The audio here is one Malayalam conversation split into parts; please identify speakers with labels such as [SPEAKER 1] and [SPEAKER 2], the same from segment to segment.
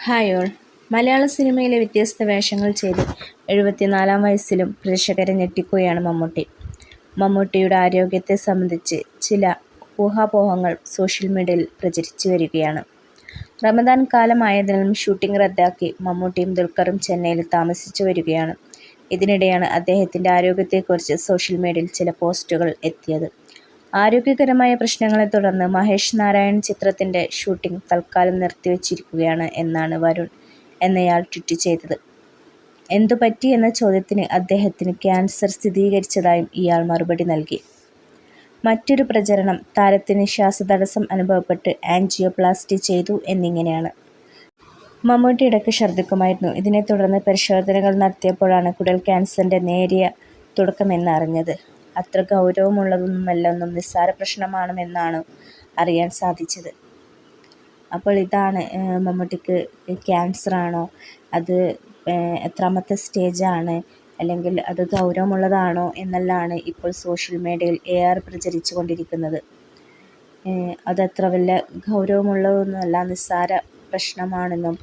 [SPEAKER 1] ഹായ് ഓൾ മലയാള സിനിമയിലെ വ്യത്യസ്ത വേഷങ്ങൾ ചെയ്ത് എഴുപത്തിനാലാം വയസ്സിലും പ്രേക്ഷകരെ ഞെട്ടിക്കുകയാണ് മമ്മൂട്ടി. മമ്മൂട്ടിയുടെ ആരോഗ്യത്തെ സംബന്ധിച്ച് ചില ഊഹാപോഹങ്ങൾ സോഷ്യൽ മീഡിയയിൽ പ്രചരിച്ചു വരികയാണ്. റമദാൻ കാലമായതിനാലും ഷൂട്ടിംഗ് റദ്ദാക്കി മമ്മൂട്ടിയും ദുൽഖറും ചെന്നൈയിൽ താമസിച്ചു വരികയാണ്. ഇതിനിടെയാണ് അദ്ദേഹത്തിന്റെ ആരോഗ്യത്തെക്കുറിച്ച് സോഷ്യൽ മീഡിയയിൽ ചില പോസ്റ്റുകൾ എത്തിയത്. ആരോഗ്യകരമായ പ്രശ്നങ്ങളെ തുടർന്ന് മഹേഷ് നാരായൺ ചിത്രത്തിന്റെ ഷൂട്ടിംഗ് തൽക്കാലം നിർത്തിവച്ചിരിക്കുകയാണ് എന്നാണ് വരുൺ എന്നയാൾ ട്വിറ്റ് ചെയ്തത്. എന്തു പറ്റി എന്ന ചോദ്യത്തിന് അദ്ദേഹത്തിന് ക്യാൻസർ സ്ഥിരീകരിച്ചതായും ഇയാൾ മറുപടി നൽകി. മറ്റൊരു പ്രചരണം താരത്തിന് ശ്വാസതടസ്സം അനുഭവപ്പെട്ട് ആൻജിയോപ്ലാസ്റ്റി ചെയ്തു എന്നിങ്ങനെയാണ്. മമ്മൂട്ടി ഇടയ്ക്ക് ഛർദ്ദിക്കുമായിരുന്നു. ഇതിനെ തുടർന്ന് പരിശോധനകൾ നടത്തിയപ്പോഴാണ് കുടൽ ക്യാൻസറിന്റെ നേരിയ തുടക്കമെന്ന് അറിഞ്ഞത്. അത്ര ഗൗരവമുള്ളതൊന്നുമല്ലെന്നും നിസ്സാര പ്രശ്നമാണെന്നാണ് അറിയാൻ സാധിച്ചത്. അപ്പോൾ ഇതാണ് മമ്മൂട്ടിക്ക് ക്യാൻസറാണോ? അത് എത്രാമത്തെ സ്റ്റേജാണ്? അല്ലെങ്കിൽ അത് ഗൗരവമുള്ളതാണോ എന്നെല്ലാമാണ് ഇപ്പോൾ സോഷ്യൽ മീഡിയയിൽ ഏറെ പ്രചരിച്ചു കൊണ്ടിരിക്കുന്നത് അതത്ര വലിയ ഗൗരവമുള്ളതൊന്നുമല്ല നിസ്സാര പ്രശ്നമാണെന്നും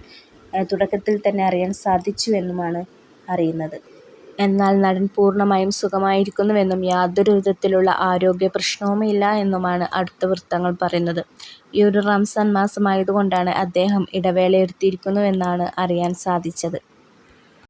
[SPEAKER 1] തുടക്കത്തിൽ തന്നെ അറിയാൻ സാധിച്ചു എന്നുമാണ് അറിയുന്നത്. എന്നാൽ നടൻ പൂർണമായും സുഖമായിരിക്കുന്നുവെന്നും യാതൊരു വിധത്തിലുള്ള ആരോഗ്യ പ്രശ്നവുമില്ല എന്നുമാണ് അടുത്ത വൃത്തങ്ങൾ പറയുന്നത്. ഈ ഒരു റംസാൻ മാസമായതുകൊണ്ടാണ് അദ്ദേഹം ഇടവേളയെടുത്തിരിക്കുന്നുവെന്നാണ് അറിയാൻ സാധിച്ചത്.